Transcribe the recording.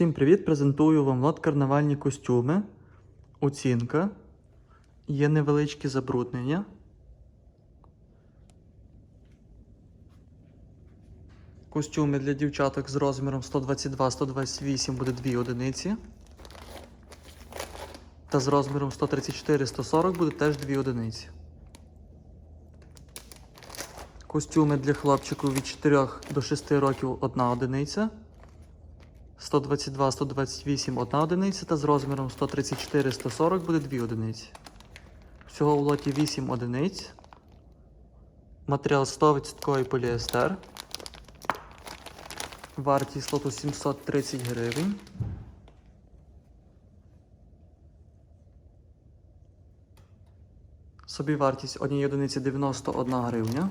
Всім привіт! Презентую вам лот карнавальні костюми. Оцінка. Є невеличкі забруднення. Костюми для дівчаток з розміром 122-128 буде 2 одиниці. Та з розміром 134-140 буде теж 2 одиниці. Костюми для хлопчиків від 4 до 6 років 1 одиниця. 122, 128 одна одиниця та з розміром 134, 140 буде 2 одиниці. Всього в лоті 8 одиниць. Матеріал 100% поліестер. Вартість лоту 730 гривень. Собівартість однієї одиниці 91 гривня.